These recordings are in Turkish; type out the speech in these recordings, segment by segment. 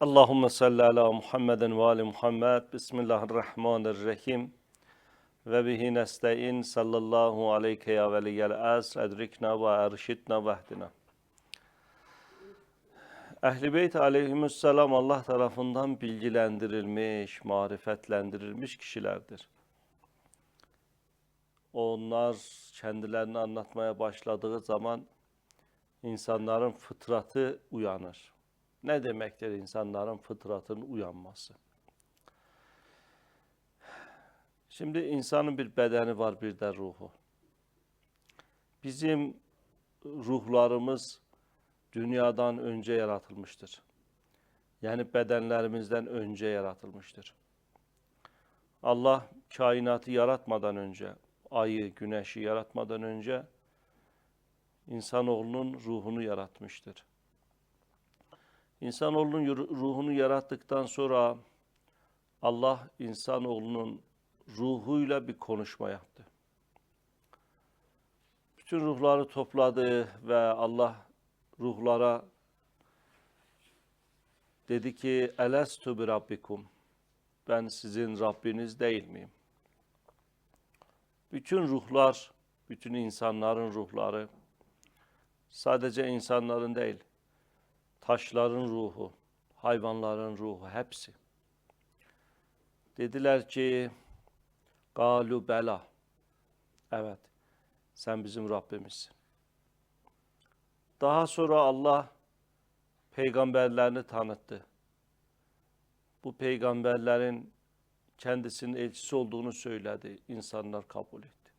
Allahümme salli ala Muhammeden ve ali Muhammed. Bismillahirrahmanirrahim. Ve bihi nesta'in sallallahu aleyke ya veliyyel asr edrikna ve erşitna ve ehdina. Ehl-i Beyt aleyhisselam Allah tarafından bilgilendirilmiş, marifetlendirilmiş kişilerdir. Onlar kendilerini anlatmaya başladığı zaman insanların fıtratı uyanır. Ne demektir insanların fıtratının uyanması? Şimdi insanın bir bedeni var, bir de ruhu. Bizim ruhlarımız dünyadan önce yaratılmıştır. Yani bedenlerimizden önce yaratılmıştır. Allah kainatı yaratmadan önce, ayı, güneşi yaratmadan önce insanoğlunun ruhunu yaratmıştır. İnsanoğlunun ruhunu yarattıktan sonra Allah insanoğlunun ruhuyla bir konuşma yaptı. Bütün ruhları topladı ve Allah ruhlara dedi ki Elestu bi rabbikum ben sizin Rabbiniz değil miyim? Bütün ruhlar, bütün insanların ruhları sadece insanların değil, taşların ruhu, hayvanların ruhu hepsi. Dediler ki galu bela. Evet. Sen bizim Rabbimizsin. Daha sonra Allah peygamberlerini tanıttı. Bu peygamberlerin kendisinin elçisi olduğunu söyledi. İnsanlar kabul etti.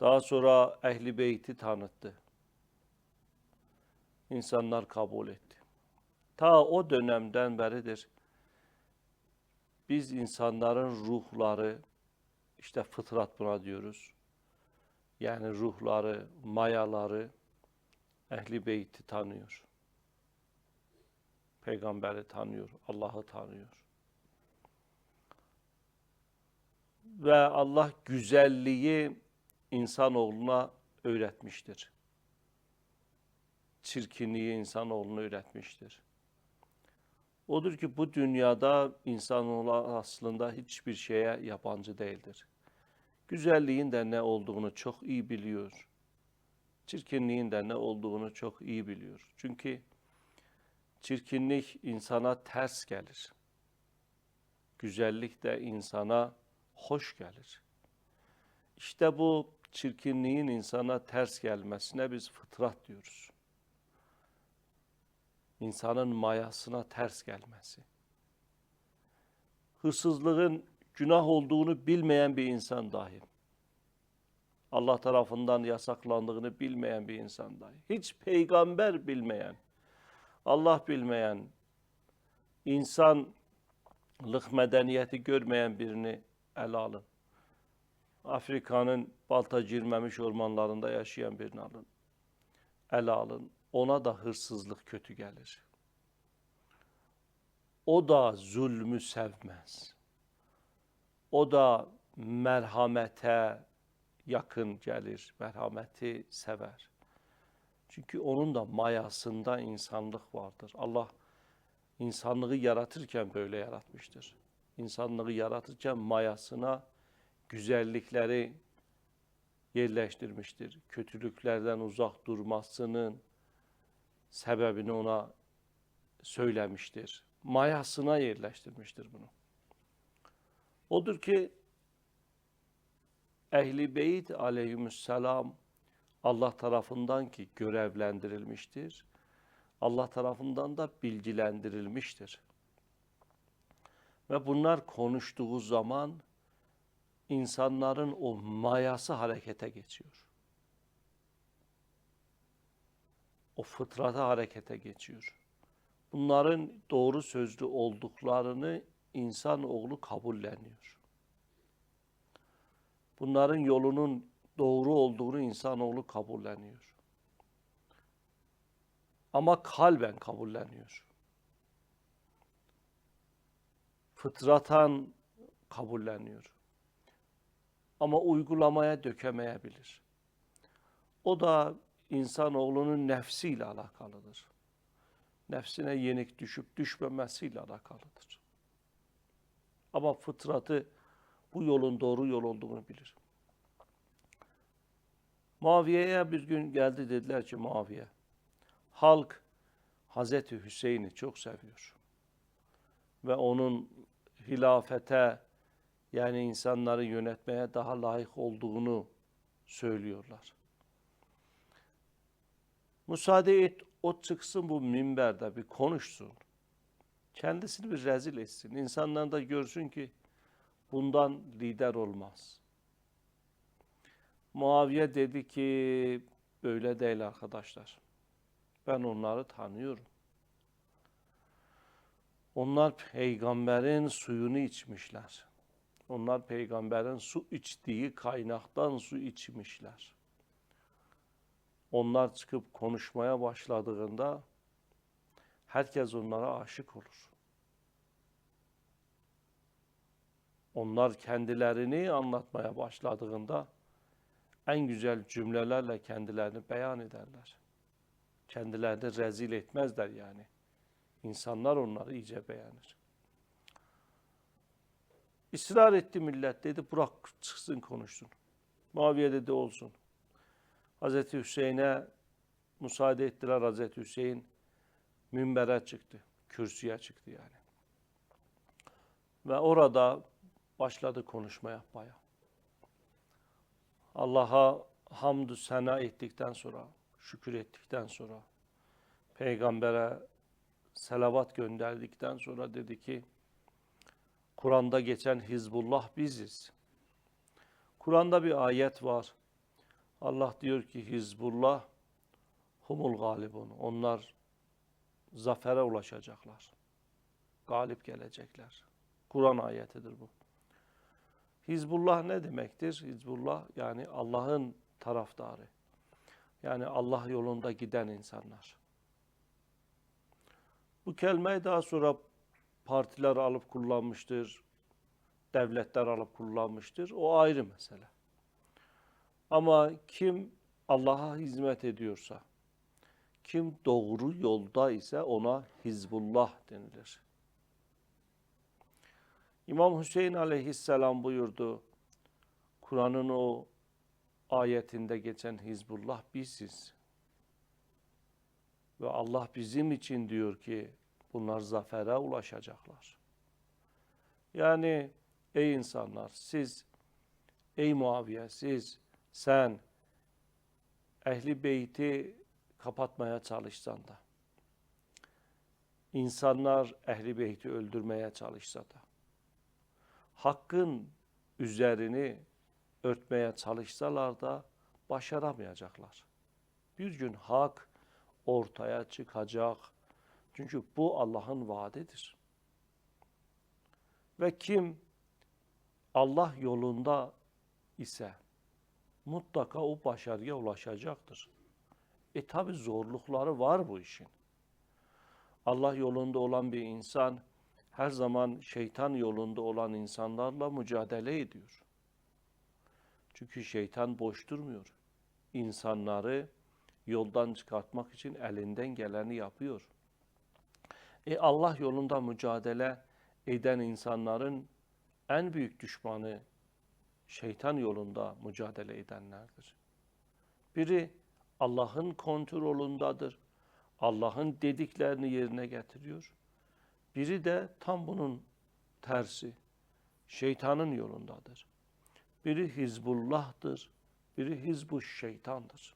Daha sonra Ehli Beyt'i tanıttı. İnsanlar kabul etti. Ta o dönemden beridir biz insanların ruhları, işte fıtrat buna diyoruz. Yani ruhları, mayaları, Ehli Beyt'i tanıyor. Peygamberi tanıyor, Allah'ı tanıyor. Ve Allah güzelliği insanoğluna öğretmiştir. Çirkinliği insanoğluna öğretmiştir. Odur ki bu dünyada insanoğlu aslında hiçbir şeye yabancı değildir. Güzelliğin de ne olduğunu çok iyi biliyor. Çirkinliğin de ne olduğunu çok iyi biliyor. Çünkü çirkinlik insana ters gelir. Güzellik de insana hoş gelir. İşte bu çirkinliğin insana ters gelmesine biz fıtrat diyoruz. İnsanın mayasına ters gelmesi. Hırsızlığın günah olduğunu bilmeyen bir insan dahi. Allah tarafından yasaklandığını bilmeyen bir insan dahi. Hiç peygamber bilmeyen, Allah bilmeyen, insanlık medeniyeti görmeyen birini ele alın. Afrika'nın balta girmemiş ormanlarında yaşayan birini alın. Ele alın. Ona da hırsızlık kötü gelir. O da zulmü sevmez. O da merhamete yakın gelir, merhameti sever. Çünkü onun da mayasında insanlık vardır. Allah insanlığı yaratırken böyle yaratmıştır. İnsanlığı yaratırken mayasına güzellikleri yerleştirmiştir. Kötülüklerden uzak durmasının sebebini ona söylemiştir. Mayasına yerleştirmiştir bunu. Odur ki Ehli Beyt aleyhisselam Allah tarafından ki görevlendirilmiştir. Allah tarafından da bilgilendirilmiştir. Ve bunlar konuştuğu zaman insanların o mayası harekete geçiyor. O fıtrata harekete geçiyor. Bunların doğru sözlü olduklarını insanoğlu kabulleniyor. Bunların yolunun doğru olduğunu insanoğlu kabulleniyor. Ama kalben kabulleniyor. Fıtratan kabulleniyor. Ama uygulamaya dökemeyebilir. O da insanoğlunun nefsiyle alakalıdır. nefsine yenik düşüp düşmemesiyle alakalıdır. Ama fıtratı bu yolun doğru yol olduğunu bilir. Muaviye'ye bir gün geldi dediler ki Muaviye, halk Hazreti Hüseyin'i çok seviyor. Ve onun hilafete yani insanları yönetmeye daha layık olduğunu söylüyorlar. Müsaade et o çıksın bu minberde bir konuşsun. Kendisini bir rezil etsin. İnsanlar da görsün ki bundan lider olmaz. Muaviye dedi ki böyle değil arkadaşlar. Ben onları tanıyorum. Onlar peygamberin suyunu içmişler. Onlar peygamberin su içtiği kaynaktan su içmişler. Onlar çıkıp konuşmaya başladığında herkes onlara aşık olur. Onlar kendilerini anlatmaya başladığında en güzel cümlelerle kendilerini beyan ederler. Kendilerini rezil etmezler yani. İnsanlar onları iyice beğenir. İsrar etti millet dedi bırak çıksın konuşsun. Muaviye dedi olsun. Hazreti Hüseyin'e müsaade ettiler. Hazreti Hüseyin minbere çıktı. Kürsüye çıktı yani. Ve orada başladı konuşma yapmaya. Allah'a hamdü sena ettikten sonra, şükür ettikten sonra, peygambere selavat gönderdikten sonra dedi ki, Kur'an'da geçen Hizbullah biziz. Kur'an'da bir ayet var. Allah diyor ki Hizbullah humul galibun. Onlar zafere ulaşacaklar. Galip gelecekler. Kur'an ayetidir bu. Hizbullah ne demektir? Hizbullah yani Allah'ın taraftarı. Yani Allah yolunda giden insanlar. Bu kelimeyi daha sonra partiler alıp kullanmıştır. Devletler alıp kullanmıştır. O ayrı mesele. Ama kim Allah'a hizmet ediyorsa, kim doğru yolda ise ona Hizbullah denilir. İmam Hüseyin aleyhisselam buyurdu, Kur'an'ın o ayetinde geçen Hizbullah biziz. Ve Allah bizim için diyor ki bunlar zafere ulaşacaklar. Yani ey insanlar siz, ey Muaviye siz, sen ehli beyti kapatmaya çalışsan da, insanlar ehli beyti öldürmeye çalışsa da, hakkın üzerini örtmeye çalışsalar da başaramayacaklar. Bir gün hak ortaya çıkacak. Çünkü bu Allah'ın vaadidir. Ve kim Allah yolunda ise mutlaka o başarıya ulaşacaktır. E tabi zorlukları var bu işin. Allah yolunda olan bir insan her zaman şeytan yolunda olan insanlarla mücadele ediyor. Çünkü şeytan boş durmuyor. İnsanları yoldan çıkartmak için elinden geleni yapıyor. E Allah yolunda mücadele eden insanların en büyük düşmanı şeytan yolunda mücadele edenlerdir. Biri Allah'ın kontrolündadır. Allah'ın dediklerini yerine getiriyor. Biri de tam bunun tersi. Şeytanın yolundadır. Biri Hizbullah'tır. Biri Hizbu şeytandır.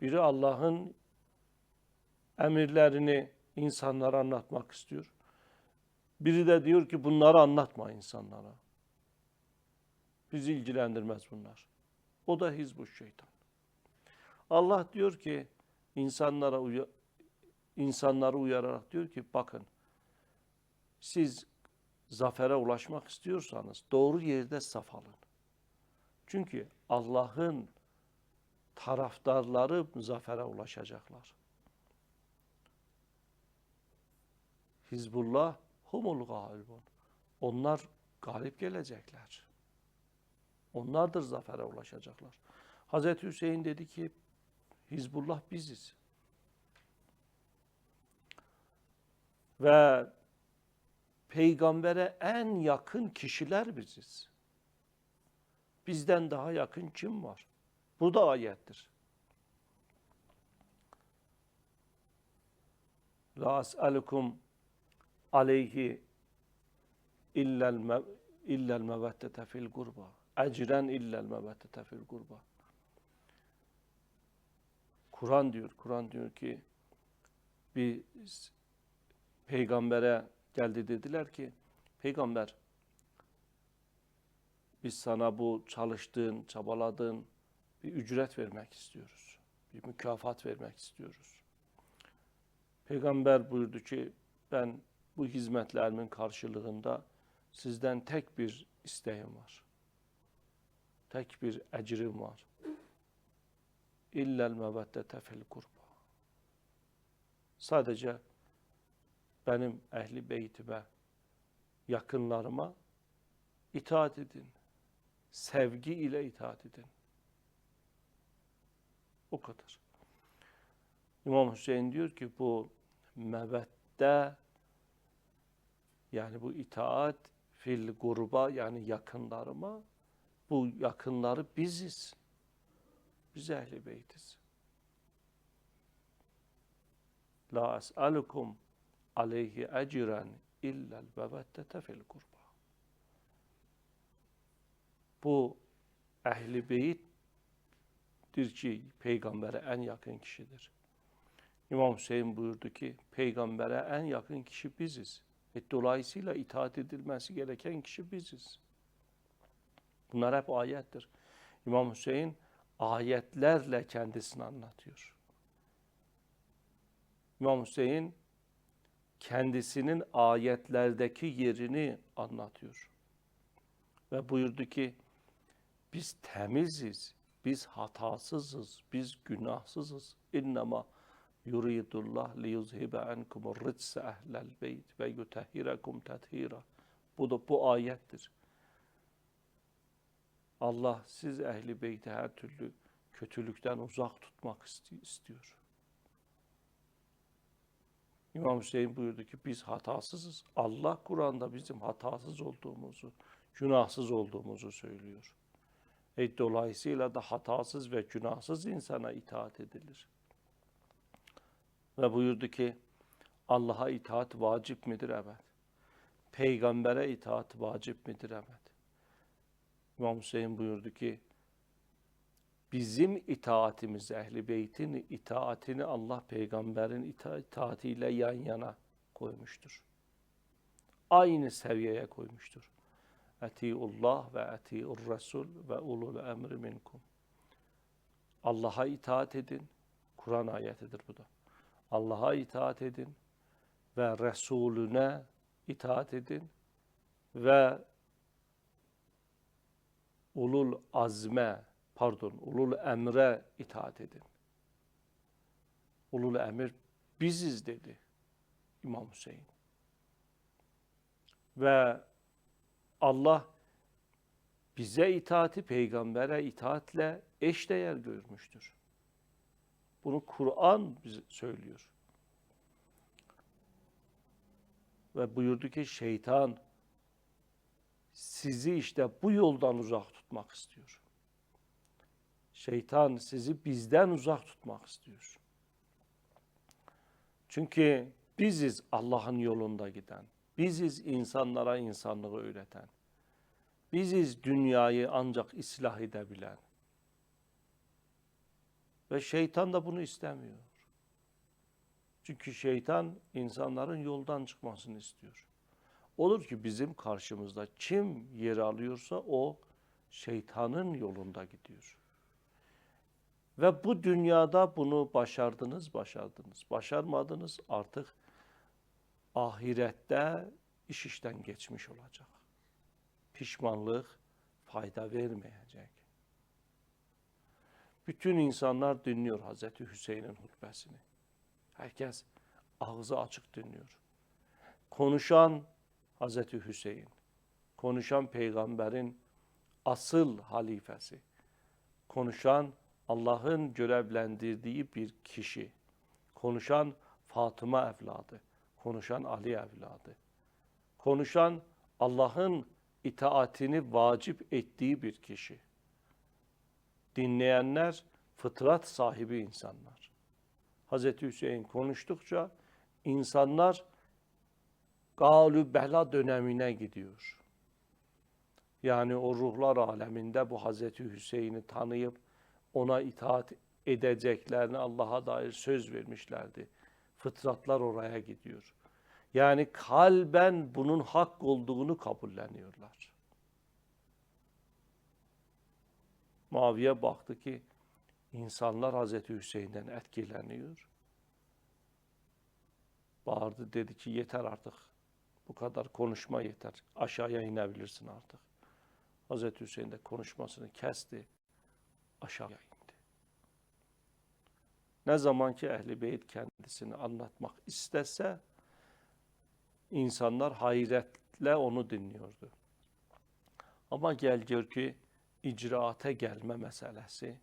Biri Allah'ın emirlerini insanlara anlatmak istiyor. Biri de diyor ki bunları anlatma insanlara. Bizi ilgilendirmez bunlar. O da hizbu şeytan. Allah diyor ki insanlara uya, insanları uyararak diyor ki bakın siz zafere ulaşmak istiyorsanız doğru yerde saf alın. Çünkü Allah'ın taraftarları zafere ulaşacaklar. Hizbullah humul galibun. Onlar galip gelecekler. Onlardır zafere ulaşacaklar. Hazreti Hüseyin dedi ki Hizbullah biziz. Ve peygambere en yakın kişiler biziz. Bizden daha yakın kim var? Bu da ayettir. La as'alukum aleyhi illel me illel meveddete fil gurba. Ecren illel meveddete fil gurba. Kur'an diyor, Kur'an diyor ki bir peygambere geldi dediler ki peygamber biz sana bu çalıştığın, çabaladığın bir ücret vermek istiyoruz. Bir mükafat vermek istiyoruz. Peygamber buyurdu ki ben bu hizmetlerimin karşılığında sizden tek bir isteğim var. Tek bir ecrim var. İllel meveddete fil kurba. Sadece benim ehli beytime, yakınlarıma itaat edin. Sevgi ile itaat edin. O kadar. İmam Hüseyin diyor ki bu mevedde yani bu itaat fil gruba yani yakınlarıma bu yakınları biziz. Biz ehli beytiz. La es'alukum aleyhi ecren illel meveddete fil kurba. Bu ehli beyittir ki peygambere en yakın kişidir. İmam Hüseyin buyurdu ki peygambere en yakın kişi biziz. E, dolayısıyla itaat edilmesi gereken kişi biziz. Bunlar hep ayettir. İmam Hüseyin ayetlerle kendisini anlatıyor. İmam Hüseyin kendisinin ayetlerdeki yerini anlatıyor. Ve buyurdu ki biz temiziz, biz hatasızız, biz günahsızız. İnnema yuridullah li yuzhibe ankumur ritse ehlel beyt ve yutehhirekum tethira. Bu da bu ayettir. Allah siz ehli beyti her türlü kötülükten uzak tutmak istiyor. İmam Hüseyin buyurdu ki biz hatasızız. Allah Kur'an'da bizim hatasız olduğumuzu, günahsız olduğumuzu söylüyor. E, dolayısıyla da hatasız ve günahsız insana itaat edilir. Ve buyurdu ki Allah'a itaat vacip midir? Evet. Peygambere itaat vacip midir? Evet. İmam Hüseyin buyurdu ki bizim itaatimiz ehli beytin itaatini Allah peygamberin ita itaatiyle yan yana koymuştur. Aynı seviyeye koymuştur. Etiullah ve etiur Resul ve ulul emri minkum. Allah'a itaat edin. Kur'an ayetidir bu da. Allah'a itaat edin ve Resulüne itaat edin ve ulul azme pardon ulul emre itaat edin. Ulul emir biziz dedi İmam Hüseyin. Ve Allah bize itaati peygambere itaatle eşdeğer görmüştür. Bunu Kur'an bize söylüyor. Ve buyurdu ki şeytan sizi işte bu yoldan uzak tutmak istiyor. Şeytan sizi bizden uzak tutmak istiyor. Çünkü biziz Allah'ın yolunda giden. Biziz insanlara insanlığı öğreten. Biziz dünyayı ancak ıslah edebilen. Ve şeytan da bunu istemiyor. Çünkü şeytan insanların yoldan çıkmasını istiyor. Olur ki bizim karşımızda kim yer alıyorsa o şeytanın yolunda gidiyor. Ve bu dünyada bunu başardınız, başardınız. Başarmadınız artık ahirette iş işten geçmiş olacak. Pişmanlık fayda vermeyecek. Bütün insanlar dinliyor Hazreti Hüseyin'in hutbesini. Herkes ağzı açık dinliyor. Konuşan Hazreti Hüseyin, konuşan peygamberin asıl halifesi, konuşan Allah'ın görevlendirdiği bir kişi, konuşan Fatıma evladı, Konuşan Ali evladı. Konuşan Allah'ın itaatini vacip ettiği bir kişi. Dinleyenler fıtrat sahibi insanlar. Hazreti Hüseyin konuştukça insanlar galü bela dönemine gidiyor. Yani o ruhlar aleminde bu Hazreti Hüseyin'i tanıyıp ona itaat edeceklerini Allah'a dair söz vermişlerdi. Fıtratlar oraya gidiyor. Yani kalben bunun hak olduğunu kabulleniyorlar. Muaviye baktı ki insanlar Hazreti Hüseyin'den etkileniyor. Bağırdı dedi ki yeter artık. Bu kadar konuşma yeter. Aşağıya inebilirsin artık. Hazreti Hüseyin de konuşmasını kesti. Aşağıya indi. Ne zaman ki Ehl-i Beyt kendisini anlatmak istese insanlar hayretle onu dinliyordu. Ama gel gör ki icraate gelme meselesi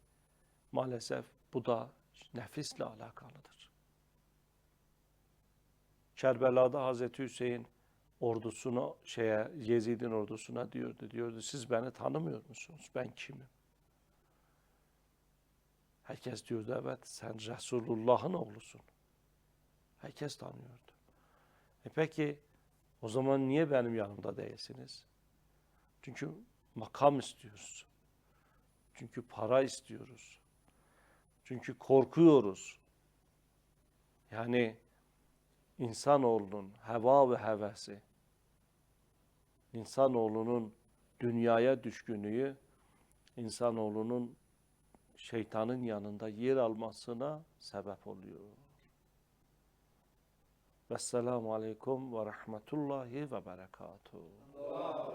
maalesef bu da nefisle alakalıdır. Kerbela'da Hazreti Hüseyin ordusuna şeye Yezid'in ordusuna diyordu. Diyordu siz beni tanımıyor musunuz? Ben kimim? Herkes diyordu evet sen Resulullah'ın oğlusun. Herkes tanıyordu. E peki o zaman niye benim yanımda değilsiniz? Çünkü makam istiyoruz. Çünkü para istiyoruz. Çünkü korkuyoruz. Yani insanoğlunun heva ve hevesi, insanoğlunun dünyaya düşkünlüğü, insanoğlunun şeytanın yanında yer almasına sebep oluyor. Vesselamu aleyküm ve rahmetullahi ve berekatuhu.